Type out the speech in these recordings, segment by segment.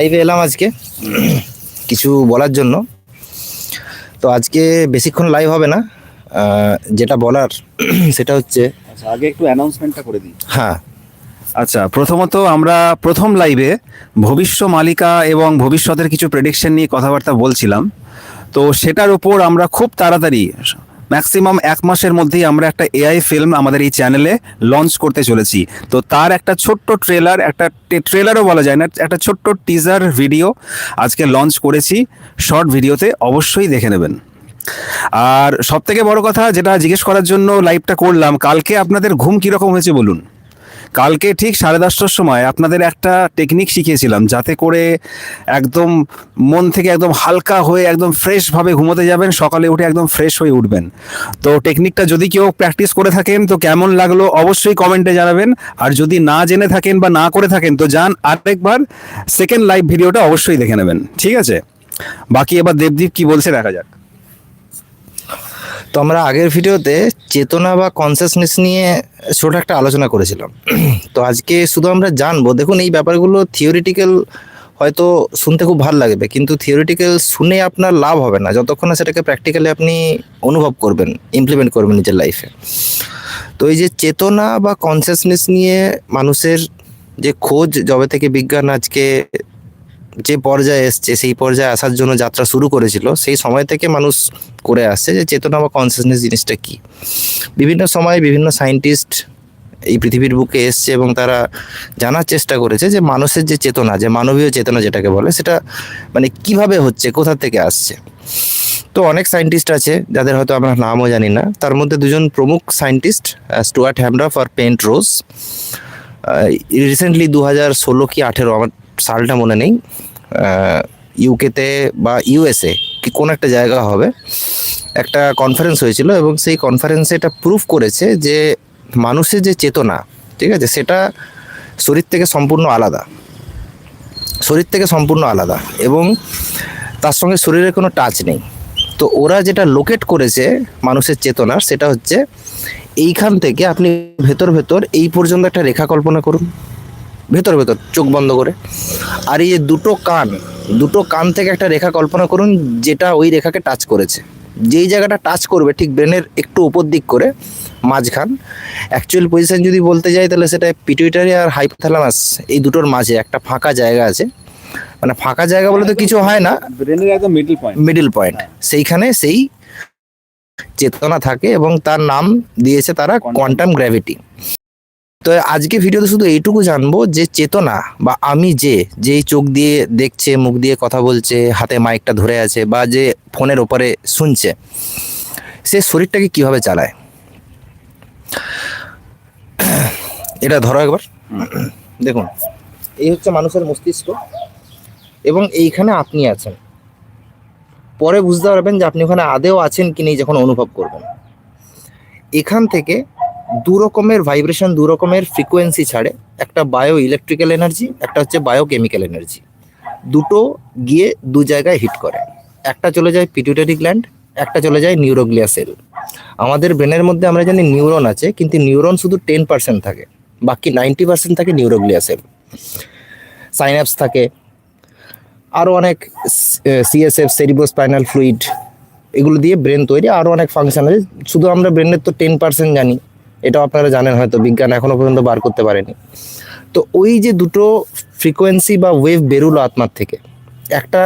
লাইভে এলাম আজকে। কিছু বলার জন্য। তো আজকে বেশিক্ষণ লাইভ হবে না। যেটা বলার সেটা হচ্ছে আচ্ছা আগে একটু অ্যানাউন্সমেন্টটা করে দিই। হ্যাঁ। আচ্ছা প্রথমত আমরা প্রথম লাইভে ভবিষ্য মালিকা এবং ভবিষ্যতের কিছু প্রেডিকশন নিয়ে কথাবার্তা বলছিলাম। তো সেটার উপর আমরা খুব তাড়াতাড়ি ম্যাক্সিমাম এক মাসের মধ্যেই আমরা একটা এআই ফিল্ম আমাদের এই চ্যানেলে লঞ্চ করতে চলেছি। তো তার একটা ছোট্ট ট্রেলার একটা ট্রেলারও বলা যায় না, একটা ছোট্ট টিজার ভিডিও আজকে লঞ্চ করেছি। শর্ট ভিডিওতে অবশ্যই দেখে নেবেন। আর সব থেকে বড় কথা যেটা জিজ্ঞেস করার জন্য লাইভটা করলাম, কালকে আপনাদের ঘুম কীরকম হয়েছে বলুন? কালকে ঠিক সাড়ে দশটার সময় আপনাদের একটা টেকনিক শিখিয়েছিলাম, যাতে করে একদম মন থেকে একদম হালকা হয়ে একদম ফ্রেশভাবে ঘুমোতে যাবেন, সকালে উঠে একদম ফ্রেশ হয়ে উঠবেন। তো টেকনিকটা যদি কেউ প্র্যাকটিস করে থাকেন, তো কেমন লাগল অবশ্যই কমেন্টে জানাবেন। আর যদি না জেনে থাকেন বা না করে থাকেন, তো যান আরেকবার সেকেন্ড লাইভ ভিডিওটা অবশ্যই দেখে নেবেন। ঠিক আছে? বাকি এবার দেবদীপ কি বলছে দেখা যাক। তো আমরা আগের ভিডিওতে চেতনা বা কনসিয়াসনেস নিয়ে ছোট একটা আলোচনা করেছিলাম। তো আজকে শুধু আমরা জানব, দেখুন এই ব্যাপারগুলো থিওরিটিক্যাল হয়তো শুনতে খুব ভালো লাগবে, কিন্তু থিওরিটিক্যাল শুনে আপনার লাভ হবে না। যতক্ষণ না সেটাকে প্র্যাকটিক্যালি আপনি অনুভব করবেন ইমপ্লিমেন্ট করবেন নিজের লাইফে তো এই যে চেতনা বা কনসিয়াসনেস নিয়ে মানুষের যে খোঁজ যবে থেকে বিজ্ঞান আজকে যে পর্যায়ে এসছে, সেই পর্যায়ে আসার জন্য যাত্রা শুরু করেছিল, সেই সময় থেকে মানুষ করে আসছে যে চেতনা বা কনসিয়াসনেস জিনিসটা কি। বিভিন্ন সময়ে বিভিন্ন সায়েন্টিস্ট এই পৃথিবীর বুকে এসছে এবং তারা জানার চেষ্টা করেছে যে মানুষের যে চেতনা, যে মানবীয় চেতনা যেটাকে বলে, সেটা মানে কীভাবে হচ্ছে, কোথা থেকে আসছে। তো অনেক সায়েন্টিস্ট আছে, যাদের হয়তো আমরা নামও জানি না। তার মধ্যে দুজন প্রমুখ সায়েন্টিস্ট স্টুয়ার্ট হ্যামড্রফ আর পেন্ট রোজ রিসেন্টলি দু হাজার ষোলো কি আঠেরো, আমার সালটা মনে নেই ইউকেতে বা ইউএসএ কি কোনো একটা জায়গা হবে, একটা কনফারেন্স হয়েছিল এবং সেই কনফারেন্সে এটা প্রুফ করেছে যে মানুষের যে চেতনা, ঠিক আছে, সেটা শরীর থেকে সম্পূর্ণ আলাদা, শরীর থেকে সম্পূর্ণ আলাদা এবং তার সঙ্গে শরীরের কোনো টাচ নেই। তো ওরা যেটা লোকেট করেছে মানুষের চেতনার সেটা হচ্ছে এইখান থেকে আপনি ভেতর ভেতর এই পর্যন্ত একটা রেখা কল্পনা করুন। ভেতর ভেতর চোখ বন্ধ করে। আর এই যে দুটো কান দুটো কান থেকে একটা রেখা কল্পনা করুন যেটা ওই রেখাকে টাচ করেছে। যেই জায়গাটা টাচ করবে ঠিক ব্রেনের একটু উপর দিক করে মাঝখান অ্যাকচুয়াল পজিশন যদি বলতে যাই তাহলে সেটা পিটুইটারি আর হাইপোথ্যালামাস এই দুটোর মাঝে একটা ফাঁকা জায়গা আছে। মানে ফাঁকা জায়গা বলে তো কিছু হয় না। ব্রেনের একদম মিডল পয়েন্ট মিডিল পয়েন্ট সেইখানে সেই চেতনা থাকে এবং তার নাম দিয়েছে তারা কোয়ান্টাম গ্র্যাভিটি তো আজকে ভিডিওতে শুধু এইটুকু জানব যে চেতনা বা আমি যে, যেই চোখ দিয়ে দেখছে, মুখ দিয়ে কথা বলছে, হাতে মাইকটা ধরে আছে বা যে ফোনের ওপরে শুনছে, সে শরীরটাকে কীভাবে চালায়? এটা ধরো একবার। দেখুন, এই হচ্ছে মানুষের মস্তিষ্ক এবং এইখানে আপনি আছেন। পরে বুঝতে পারবেন যে আপনি ওখানে আদেও আছেন কি নেই যখন অনুভব করবেন। এখান থেকে দু রকমের ভাইব্রেশন দু রকমের ফ্রিকোয়েন্সি ছাড়ে একটা বায়ো ইলেকট্রিক্যাল এনার্জি একটা হচ্ছে বায়োকেমিক্যাল এনার্জি দুটো গিয়ে দু জায়গায় হিট করে। একটা চলে যায় পিটুইটারি গ্ল্যান্ড একটা চলে যায় নিউরোগ্লিয়া সেল আমাদের ব্রেনের মধ্যে আমরা জানি নিউরন আছে, কিন্তু নিউরন শুধু টেন পার্সেন্ট থাকে, বাকি নাইনটি পার্সেন্ট থাকে নিউরোগ্লিয়া সেল সাইন্যাপস থাকে আরও অনেক সিএসএফ সেরিব্রোস্পাইনাল ফ্লুইড এগুলো দিয়ে ব্রেন তৈরি আরও অনেক ফাংশন আছে। শুধু আমরা ব্রেনের তো টেন পার্সেন্ট জানি। এটাও আপনারা জানেন হয়তো, বিজ্ঞান এখনও পর্যন্ত বার করতে পারেনি। তো ওই যে দুটো ফ্রিকোয়েন্সি বা ওয়েভ বেরুলো আত্মার থেকে, একটা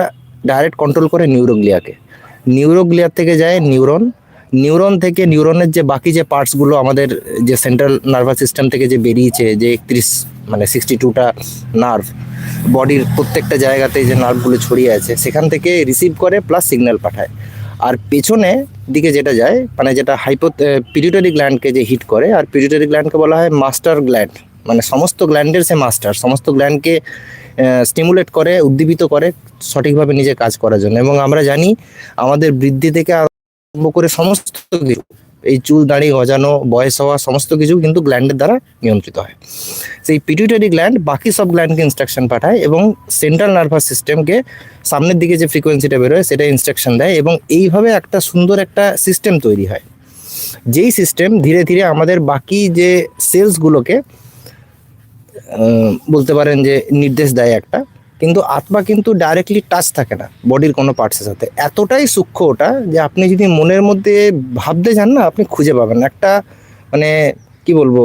ডাইরেক্ট কন্ট্রোল করে নিউরোগ্লিয়াকে নিউরোগ্লিয়ার থেকে যায় নিউরন নিউরন থেকে নিউরনের যে বাকি যে পার্টসগুলো আমাদের যে সেন্ট্রাল নার্ভাস সিস্টেম থেকে যে বেরিয়েছে, যে একত্রিশ মানে সিক্সটি টুটা নার্ভ বডির প্রত্যেকটা জায়গাতে যে নার্ভগুলো ছড়িয়ে আছে, সেখান থেকে রিসিভ করে প্লাস সিগন্যাল পাঠায়। আর পেছনে দিকে যেটা যায় মানে যেটা হাইপো পিরিটরি গ্ল্যান্ডকে যে হিট করে, আর পিরিটরি গ্ল্যান্ডকে বলা হয় মাস্টার গ্ল্যান্ড মানে সমস্ত গ্ল্যান্ডের সে মাস্টার সমস্ত গ্ল্যান্ডকে স্টিমুলেট করে, উদ্দীপিত করে সঠিকভাবে নিজে কাজ করার জন্য। এবং আমরা জানি, আমাদের বৃদ্ধি থেকে আরম্ভ করে সমস্ত কিছু এই চুল, দাড়ি, গজানো, বয়স হওয়া, সমস্ত কিছু কিন্তু গ্ল্যান্ডের দ্বারা নিয়ন্ত্রিত হয়। সেই পিটুইটারি গ্ল্যান্ড বাকি সব গ্ল্যান্ডকে ইনস্ট্রাকশন পাঠায় এবং সেন্ট্রাল নার্ভাস সিস্টেমকে সামনের দিকে যে ফ্রিকোয়েন্সিটা বেরোয় সেটা ইনস্ট্রাকশন দেয় এবং এইভাবে একটা সুন্দর একটা সিস্টেম তৈরি হয়। যেই সিস্টেম ধীরে ধীরে আমাদের বাকি যে সেলসগুলোকে বলতে পারেন যে নির্দেশ দেয় একটা কিন্তু আত্মা কিন্তু ডাইরেক্টলি টাচ থাকে না বডির কোনো পার্টসের সাথে। এতটাই সূক্ষ্ম ওটা যে আপনি যদি মনের মধ্যে ভাবতে যান না, আপনি খুঁজে পাবেন একটা মানে কি বলব,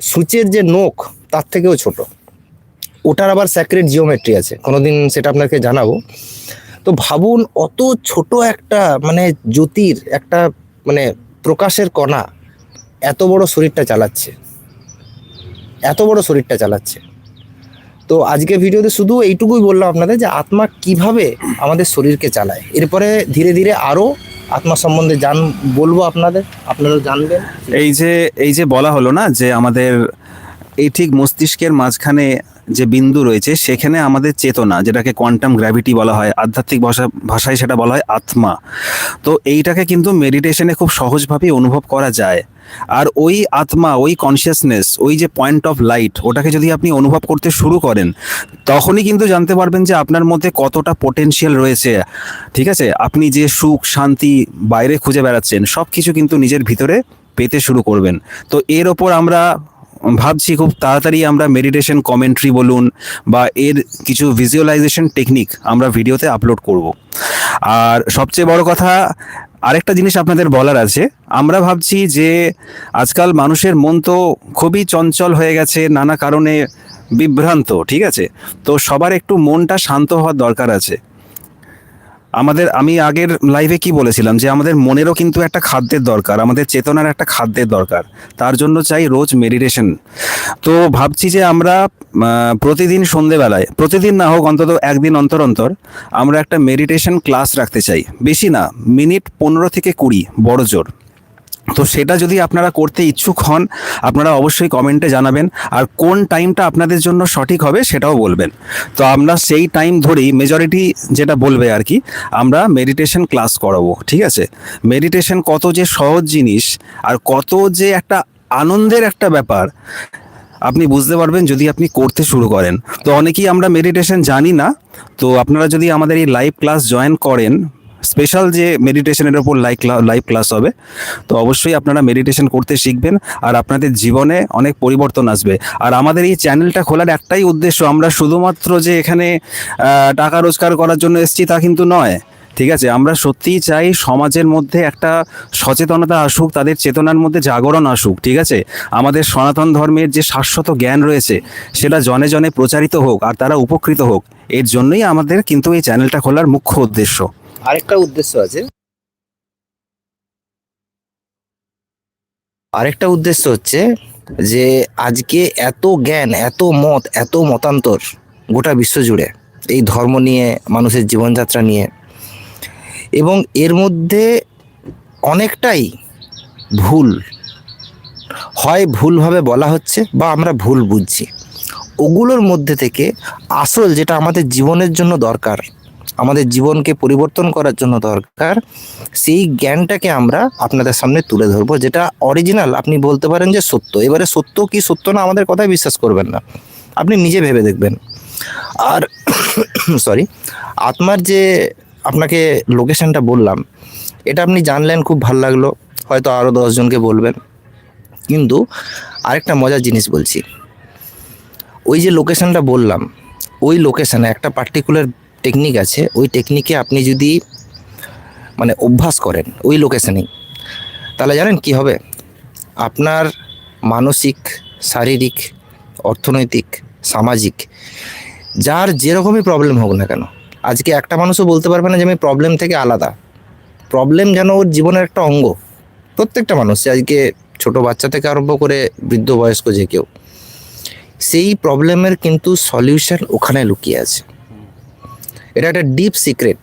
সূচের যে নখ, তার থেকেও ছোট। ওটার আবার স্যাক্রেট জিওমেট্রি আছে। কোনোদিন সেটা আপনাকে জানাব। তো ভাবুন, অত ছোট একটা মানে জ্যোতির, একটা মানে প্রকাশের কণা এত বড় শরীরটা চালাচ্ছে। এত বড় শরীরটা চালাচ্ছে। তো আজকে ভিডিওতে শুধু এইটুকুই বললাম আপনাদের যে আত্মা কীভাবে আমাদের শরীরকে চালায়। এরপরে ধীরে ধীরে আরও আত্মা সম্বন্ধে জান, বলব আপনাদের, আপনারা জানবেন। এই যে এই যে বলা হলো না যে আমাদের এই ঠিক মস্তিষ্কের মাঝখানে যে বিন্দু রয়েছে, সেখানে আমাদের চেতনা, যেটাকে কোয়ান্টাম গ্র্যাভিটি বলা হয়, আধ্যাত্মিক ভাষা, ভাষায় সেটা বলা হয় আত্মা। তো এইটাকে কিন্তু মেডিটেশনে খুব সহজভাবেই অনুভব করা যায়। আর ওই আত্মা, ওই কনসিয়াসনেস ওই যে পয়েন্ট অফ লাইট ওটাকে যদি আপনি অনুভব করতে শুরু করেন, তখনই কিন্তু জানতে পারবেন যে আপনার মধ্যে কতটা পোটেনশিয়াল রয়েছে। ঠিক আছে? আপনি যে সুখ, শান্তি, বাইরে খুঁজে বেড়াচ্ছেন সব কিছু কিন্তু নিজের ভিতরে পেতে শুরু করবেন। তো এর ওপর আমরা ভাবছি খুব তাড়াতাড়ি আমরা মেডিটেশন কমেন্ট্রি বলুন বা এর কিছু ভিজুয়ালাইজেশন টেকনিক আমরা ভিডিওতে আপলোড করব। আর সবচেয়ে বড় কথা, আরেকটা জিনিস আপনাদের বলার আছে, আমরা ভাবছি যে আজকাল মানুষের মন তো খুবই চঞ্চল হয়ে গেছে, নানা কারণে বিভ্রান্ত, ঠিক আছে? তো সবার একটু মনটা শান্ত হওয়ার দরকার আছে। আমাদের, আমি আগের লাইভে কি বলেছিলাম যে আমাদের মনেরও কিন্তু একটা খাদ্যের দরকার, আমাদের চেতনার একটা খাদ্যের দরকার। তার জন্য চাই রোজ মেডিটেশন তো ভাবছি যে আমরা প্রতিদিন সন্ধেবেলায়, প্রতিদিন না হোক অন্তত একদিন অন্তর অন্তর আমরা একটা মেডিটেশন ক্লাস রাখতে চাই। বেশি না, মিনিট পনেরো থেকে কুড়ি, বড় জোর। তো সেটা যদি আপনারা করতে ইচ্ছুক হন, আপনারা অবশ্যই কমেন্টে জানাবেন, আর কোন টাইমটা আপনাদের জন্য সঠিক হবে সেটাও বলবেন। তো আমরা সেই টাইম ধরেই মেজরিটি যেটা বলবে আর কি, আমরা মেডিটেশন ক্লাস করাবো, ঠিক আছে? মেডিটেশন কত যে সহজ জিনিস, আর কত যে একটা আনন্দের একটা ব্যাপার, আপনি বুঝতে পারবেন যদি আপনি করতে শুরু করেন। তো অনেকেই আমরা মেডিটেশন জানি না, তো আপনারা যদি আমাদের এই লাইভ ক্লাস জয়েন করেন স্পেশাল যে মেডিটেশনের ওপর লাইভ লাইভ ক্লাস হবে, তো অবশ্যই আপনারা মেডিটেশন করতে শিখবেন আর আপনাদের জীবনে অনেক পরিবর্তন আসবে। আর আমাদের এই চ্যানেলটা খোলার একটাই উদ্দেশ্য, আমরা শুধুমাত্র যে এখানে টাকা রোজগার করার জন্য এসেছি তা কিন্তু নয়, ঠিক আছে? আমরা সত্যিই চাই সমাজের মধ্যে একটা সচেতনতা আসুক, তাদের চেতনার মধ্যে জাগরণ আসুক, ঠিক আছে? আমাদের সনাতন ধর্মের যে শাশ্বত জ্ঞান রয়েছে, সেটা জনে জনে প্রচারিত হোক আর তারা উপকৃত হোক, এর জন্যই আমাদের কিন্তু এই চ্যানেলটা খোলার মুখ্য উদ্দেশ্য। আরেকটা উদ্দেশ্য আছে। আরেকটা উদ্দেশ্য হচ্ছে যে আজকে এত জ্ঞান, এত মত, এত মতান্তর গোটা বিশ্ব জুড়ে এই ধর্ম নিয়ে, মানুষের জীবনযাত্রা নিয়ে। এবং এর মধ্যে অনেকটাই ভুল, হয় ভুলভাবে বলা হচ্ছে বা আমরা ভুল বুঝছি। ওগুলোর মধ্যে থেকে আসল যেটা আমাদের জীবনের জন্য দরকার আমাদের জীবনকে পরিবর্তন করার জন্য দরকার, সেই জ্ঞানটাকে আমরা আপনাদের সামনে তুলে ধরবো, যেটা অরিজিনাল আপনি বলতে পারেন যে সত্য। এবারে সত্য কি সত্য না আমাদের কথায় বিশ্বাস করবেন না। আপনি নিজে ভেবে দেখবেন। আর সরি আত্মার যে আপনাকে লোকেশনটা বললাম, এটা আপনি জানলেন, খুব ভালো লাগল। হয়তো আরও দশজনকে বলবেন। কিন্তু আরেকটা মজার জিনিস বলছি। ওই যে লোকেশনটা বললাম, ওই লোকেশানে একটা পার্টিকুলার টেকনিক আছে, ওই টেকনিকে আপনি যদি মানে অভ্যাস করেন ওই লোকেশনেই তাহলে জানেন কি হবে? আপনার মানসিক, শারীরিক, অর্থনৈতিক, সামাজিক, যার যেরকমই প্রবলেম হোক না কেন, আজকে একটা মানুষও বলতে পারবে না যে আমি প্রবলেম থেকে আলাদা। প্রবলেম যেন ওর জীবনের একটা অঙ্গ, প্রত্যেকটা মানুষ আজকে ছোট বাচ্চা থেকে আরম্ভ করে বৃদ্ধ বয়স্ক যে কেউ, সেই প্রবলেমের কিন্তু সলিউশন ওখানে লুকিয়ে আছে। এটা একটা ডিপ সিক্রেট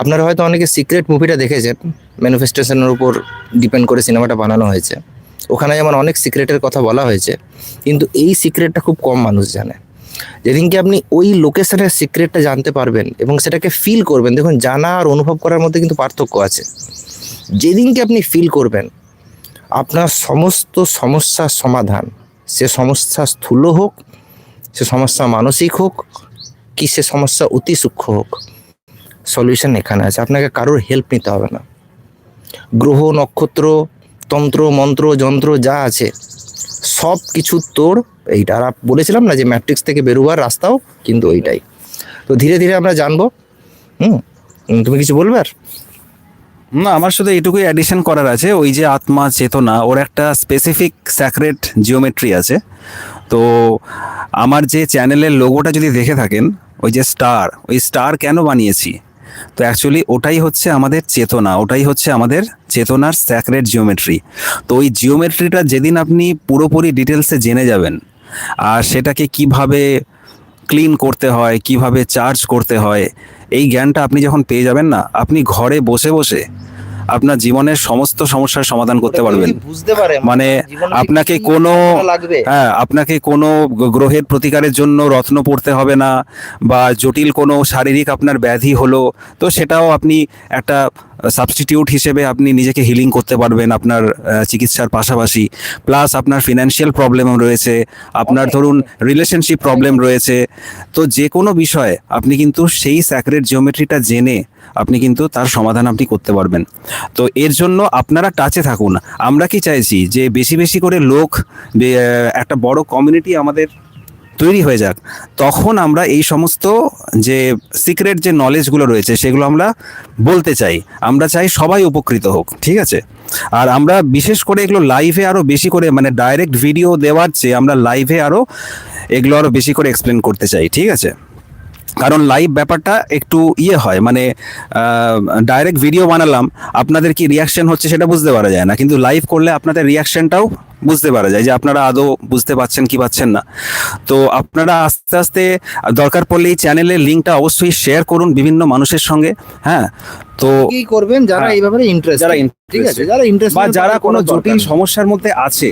আপনারা হয়তো অনেকে সিক্রেট মুভিটা দেখেছেন ম্যানিফেস্টেশনের উপর ডিপেন্ড করে সিনেমাটা বানানো হয়েছে। ওখানে যেমন অনেক সিক্রেটের কথা বলা হয়েছে, কিন্তু এই সিক্রেটটা খুব কম মানুষ জানে। যেদিনকে আপনি ওই লোকেশনের সিক্রেটটা জানতে পারবেন এবং সেটাকে ফিল করবেন, দেখুন জানা আর অনুভব করার মধ্যে কিন্তু পার্থক্য আছে। যেদিনকে আপনি ফিল করবেন, আপনার সমস্ত সমস্যার সমাধান, সে সমস্যা স্থূল হোক, সে সমস্যা মানসিক হোক কি সে সমস্যা? অতি সূক্ষ্ম হোক। সলিউশন এখানে আছে। আপনাকে কারোর হেল্প নিতে হবে না। গ্রহ, নক্ষত্র, তন্ত্র, মন্ত্র, যন্ত্র যা আছে সব কিছু তোর এইটা। আর বলেছিলাম না যে ম্যাট্রিক্স থেকে বেরোবার রাস্তাও কিন্তু ওইটাই তো ধীরে ধীরে আমরা জানব। হুম? তুমি কিছু বলবে আর? না, আমার শুধু এটুকুই অ্যাডিশন করার আছে। ওই যে আত্মা, চেতনা, ওর একটা স্পেসিফিক স্যাক্রেট জিওমেট্রি আছে। তো আমার যে চ্যানেলের লোগোটা যদি দেখে থাকেন, ওই যে স্টার, ওই স্টার কেন বানিয়েছি? তো অ্যাকচুয়ালি ওটাই হচ্ছে আমাদের চেতনা, ওটাই হচ্ছে আমাদের চেতনার স্যাক্রেট জিওমেট্রি তো ওই জিওমেট্রিটা যেদিন আপনি পুরোপুরি ডিটেলসে জেনে যাবেন, আর সেটাকে কীভাবে ক্লিন করতে হয়, কীভাবে চার্জ করতে হয়, এই জ্ঞানটা আপনি যখন পেয়ে যাবেন না, আপনি ঘরে বসে বসে আপনার জীবনের সমস্ত সমস্যার সমাধান করতে পারবেন। মানে আপনাকে কোনো হ্যাঁ আপনাকে কোনো গ্রহের প্রতিকারের জন্য রত্ন পড়তে হবে না বা জটিল কোনো শারীরিক আপনার ব্যাধি হলো তো সেটাও আপনি একটা সাবস্টিটিউট হিসেবে আপনি নিজেকে হিলিং করতে পারবেন আপনার চিকিৎসার পাশাপাশি। প্লাস আপনার ফিনান্সিয়াল প্রবলেম রয়েছে আপনার ধরুন রিলেশনশিপ প্রবলেম রয়েছে। তো যে কোনো বিষয়ে আপনি কিন্তু সেই স্যাক্রেট জিওমেট্রিটা জেনে আপনি কিন্তু তার সমাধান আপনি করতে পারবেন। তো এর জন্য আপনারা টাচে থাকুন। আমরা কি চাইছি? যে বেশি বেশি করে লোক একটা বড় কমিউনিটি আমাদের তৈরি হয়ে যাক, তখন আমরা এই সমস্ত যে সিক্রেট যে নলেজগুলো রয়েছে সেগুলো আমরা বলতে চাই। আমরা চাই সবাই উপকৃত হোক, ঠিক আছে? আর আমরা বিশেষ করে এগুলো লাইভে আরও বেশি করে মানে ডাইরেক্ট ভিডিও দেওয়ার চেয়ে আমরা লাইভে আরও এগুলো আরও বেশি করে এক্সপ্লেন করতে চাই, ঠিক আছে? কারণ লাইভ ব্যাপারটা একটু ইয়ে হয় মানে ডাইরেক্ট ভিডিও বানালাম, আপনাদের কি রিয়াকশন হচ্ছে সেটা বুঝতে পারা যায় না, কিন্তু লাইভ করলে আপনাদের রিয়াকশনটাও বুঝতে পারা যায় যে আপনারা আদৌ বুঝতে পাচ্ছেন কি পাচ্ছেন না। তো আপনারা আস্তে আস্তে দরকার পড়লে এই চ্যানেলের লিঙ্কটা অবশ্যই শেয়ার করুন বিভিন্ন মানুষের সঙ্গে হ্যাঁ? তো কি করবেন যারা এই ব্যাপারে ইন্টারেস্ট যারা ঠিক আছে? যারা ইন্টারেস্ট বা যারা কোনো জটিল সমস্যার মধ্যে আছে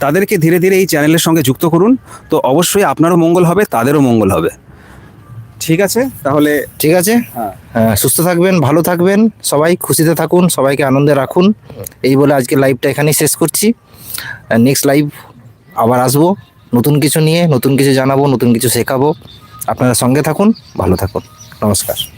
তাদেরকে ধীরে ধীরে এই চ্যানেলের সঙ্গে যুক্ত করুন। তো অবশ্যই আপনারও মঙ্গল হবে তাদেরও মঙ্গল হবে। ঠিক আছে? তাহলে ঠিক আছে? হ্যাঁ। হ্যাঁ, সুস্থ থাকবেন ভালো থাকবেন সবাই খুশিতে থাকুন সবাইকে আনন্দে রাখুন। এই বলে আজকে লাইভটা এখানেই শেষ করছি। নেক্সট লাইভ আবার আসব। নতুন কিছু নিয়ে, নতুন কিছু জানাব, নতুন কিছু শেখাবো। আপনারা সঙ্গে থাকুন, ভালো থাকুন। নমস্কার।